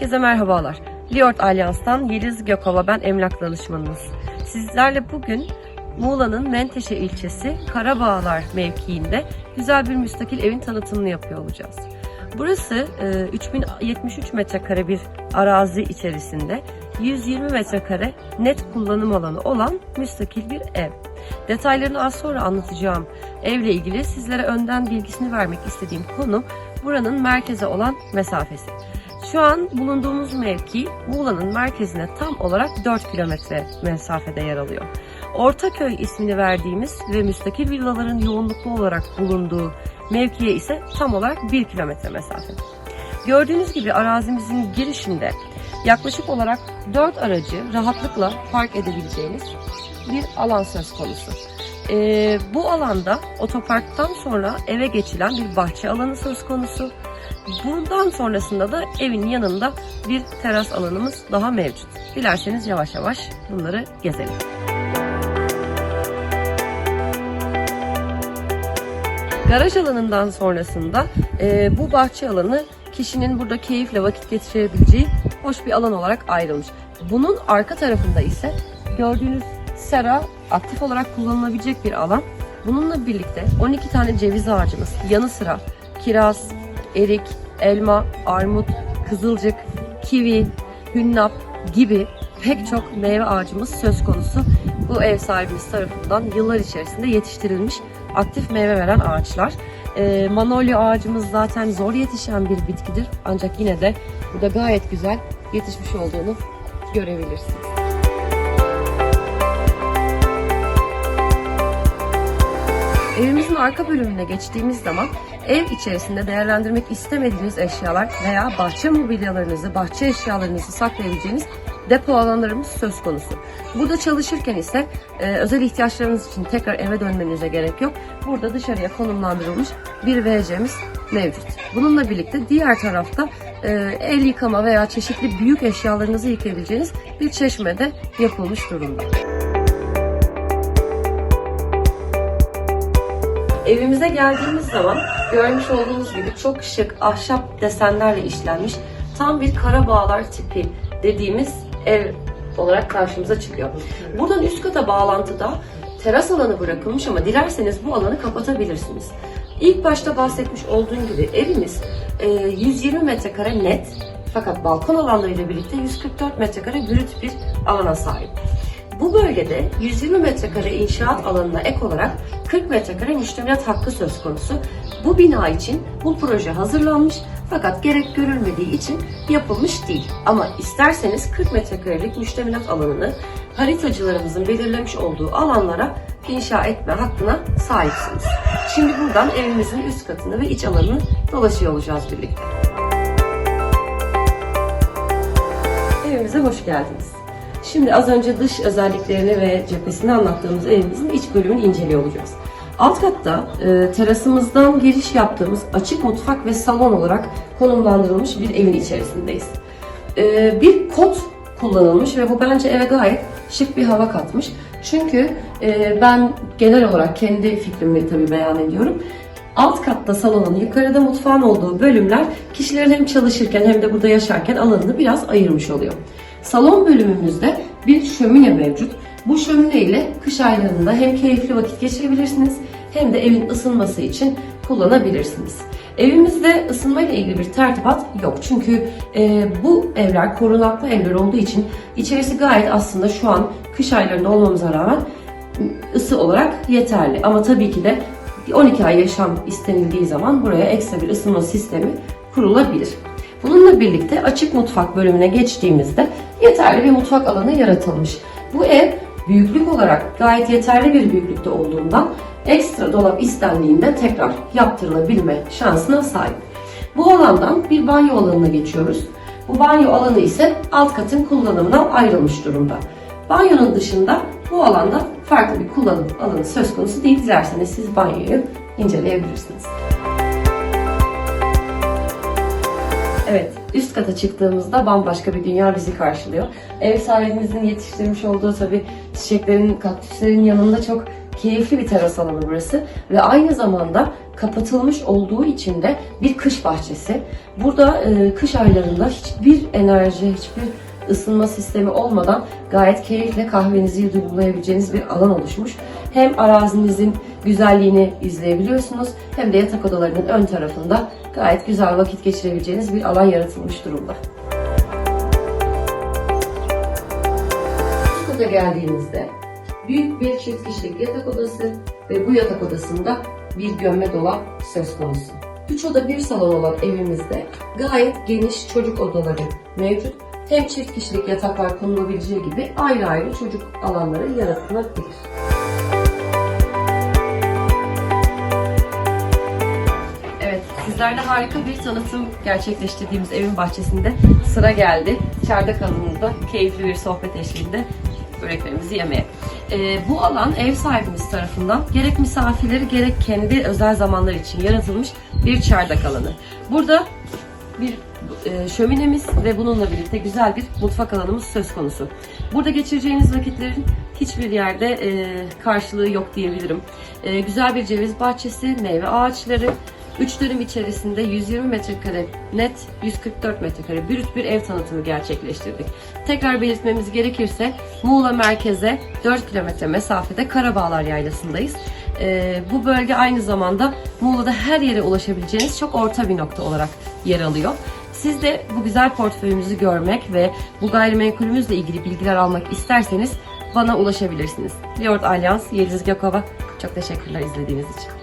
Herkese merhabalar. Liort Alyans'tan Yeliz Gökova ben emlak danışmanınız. Sizlerle bugün Muğla'nın Menteşe ilçesi Karabağlar mevkiinde güzel bir müstakil evin tanıtımını yapıyor olacağız. Burası e, 3073 metrekare bir arazi içerisinde 120 metrekare net kullanım alanı olan müstakil bir ev. Detaylarını az sonra anlatacağım evle ilgili sizlere önden bilgisini vermek istediğim konu buranın merkeze olan mesafesi. Şu an bulunduğumuz mevki Muğla'nın merkezine tam olarak 4 kilometre mesafede yer alıyor. Ortaköy ismini verdiğimiz ve müstakil villaların yoğunluklu olarak bulunduğu mevkiye ise tam olarak 1 kilometre mesafede. Gördüğünüz gibi arazimizin girişinde yaklaşık olarak 4 aracı rahatlıkla park edebileceğiniz bir alan söz konusu. Ee, bu alanda otoparktan sonra eve geçilen bir bahçe alanı söz konusu. Bundan sonrasında da evin yanında bir teras alanımız daha mevcut. Dilerseniz yavaş yavaş bunları gezelim. Garaj alanından sonrasında e, bu bahçe alanı kişinin burada keyifle vakit geçirebileceği hoş bir alan olarak ayrılmış. Bunun arka tarafında ise gördüğünüz sera aktif olarak kullanılabilecek bir alan. Bununla birlikte 12 tane ceviz ağacımız yanı sıra kiraz, erik, elma, armut, kızılcık, kivi, hünnap gibi pek çok meyve ağacımız söz konusu. Bu ev sahibimiz tarafından yıllar içerisinde yetiştirilmiş aktif meyve veren ağaçlar. Ee, manolya ağacımız zaten zor yetişen bir bitkidir ancak yine de burada gayet güzel yetişmiş olduğunu görebilirsiniz. Evimizin arka bölümüne geçtiğimiz zaman ev içerisinde değerlendirmek istemediğiniz eşyalar veya bahçe mobilyalarınızı, bahçe eşyalarınızı saklayabileceğiniz depo alanlarımız söz konusu. Burada çalışırken ise e, özel ihtiyaçlarınız için tekrar eve dönmenize gerek yok. Burada dışarıya konumlandırılmış bir WC'miz mevcut. Bununla birlikte diğer tarafta e, el yıkama veya çeşitli büyük eşyalarınızı yıkayabileceğiniz bir çeşme de yapılmış durumda. Evimize geldiğimiz zaman görmüş olduğunuz gibi çok şık ahşap desenlerle işlenmiş tam bir Karabağlar tipi dediğimiz ev olarak karşımıza çıkıyor. Buradan üst kata bağlantıda teras alanı bırakılmış ama dilerseniz bu alanı kapatabilirsiniz. İlk başta bahsetmiş olduğum gibi evimiz e, 120 metrekare net fakat balkon alanlarıyla birlikte 144 metrekare brüt bir alana sahip. Bu bölgede 120 metrekare inşaat alanına ek olarak 40 metrekare müştemilat hakkı söz konusu. Bu bina için bu proje hazırlanmış fakat gerek görülmediği için yapılmış değil. Ama isterseniz 40 metrekarelik müştemilat alanını haritacılarımızın belirlemiş olduğu alanlara inşa etme hakkına sahipsiniz. Şimdi buradan evimizin üst katını ve iç alanını dolaşıyor olacağız birlikte. Evimize hoş geldiniz. Şimdi az önce dış özelliklerini ve cephesini anlattığımız evimizin iç bölümünü inceliyor olacağız. Alt katta e, terasımızdan giriş yaptığımız açık mutfak ve salon olarak konumlandırılmış bir evin içerisindeyiz. E, bir kot kullanılmış ve bu bence eve gayet şık bir hava katmış. Çünkü e, ben genel olarak kendi fikrimi tabii beyan ediyorum. Alt katta salonun, yukarıda mutfağın olduğu bölümler kişilerin hem çalışırken hem de burada yaşarken alanını biraz ayırmış oluyor. Salon bölümümüzde bir şömine mevcut. Bu şömine ile kış aylarında hem keyifli vakit geçirebilirsiniz hem de evin ısınması için kullanabilirsiniz. Evimizde ısınma ile ilgili bir tertibat yok. Çünkü e, bu evler korunaklı evler olduğu için içerisi gayet aslında şu an kış aylarında olmamıza rağmen ısı olarak yeterli. Ama tabii ki de 12 ay yaşam istenildiği zaman buraya ekstra bir ısınma sistemi kurulabilir. Bununla birlikte açık mutfak bölümüne geçtiğimizde yeterli bir mutfak alanı yaratılmış. Bu ev büyüklük olarak gayet yeterli bir büyüklükte olduğundan ekstra dolap istendiğinde tekrar yaptırılabilme şansına sahip. Bu alandan bir banyo alanına geçiyoruz. Bu banyo alanı ise alt katın kullanımına ayrılmış durumda. Banyonun dışında bu alanda farklı bir kullanım alanı söz konusu değil. Dilerseniz siz banyoyu inceleyebilirsiniz. Evet, üst kata çıktığımızda bambaşka bir dünya bizi karşılıyor. Ev sahibimizin yetiştirmiş olduğu tabii çiçeklerin, kaktüslerin yanında çok keyifli bir teras alanı burası. Ve aynı zamanda kapatılmış olduğu için de bir kış bahçesi. Burada e, kış aylarında hiçbir enerji, hiçbir ısınma sistemi olmadan gayet keyifle kahvenizi yudumlayabileceğiniz bir alan oluşmuş. Hem arazinizin güzelliğini izleyebiliyorsunuz hem de yatak odalarının ön tarafında gayet güzel vakit geçirebileceğiniz bir alan yaratılmış durumda. Kata geldiğinizde büyük bir çift kişilik yatak odası ve bu yatak odasında bir gömme dolap söz konusu. Üç oda bir salon olan evimizde gayet geniş çocuk odaları mevcut. Hem çift kişilik yataklar konulabileceği gibi ayrı ayrı çocuk alanları yaratılabilir. Evet, sizlerle harika bir tanıtım gerçekleştirdiğimiz evin bahçesinde sıra geldi. Çardak alanında keyifli bir sohbet eşliğinde böreklerimizi yemeye. Ee, bu alan ev sahibimiz tarafından gerek misafirleri gerek kendi özel zamanlar için yaratılmış bir çardak alanı. Burada bir e, şöminemiz ve bununla birlikte güzel bir mutfak alanımız söz konusu. Burada geçireceğiniz vakitlerin hiçbir yerde e, karşılığı yok diyebilirim. E, güzel bir ceviz bahçesi, meyve ağaçları, 3 dönüm içerisinde 120 metrekare net, 144 metrekare brüt bir ev tanıtımı gerçekleştirdik. Tekrar belirtmemiz gerekirse Muğla merkeze 4 kilometre mesafede Karabağlar Yaylası'ndayız. Ee, bu bölge aynı zamanda Muğla'da her yere ulaşabileceğiniz çok orta bir nokta olarak yer alıyor. Siz de bu güzel portföyümüzü görmek ve bu gayrimenkulümüzle ilgili bilgiler almak isterseniz bana ulaşabilirsiniz. Lord Alyans, Yeliz Gökova. Çok teşekkürler izlediğiniz için.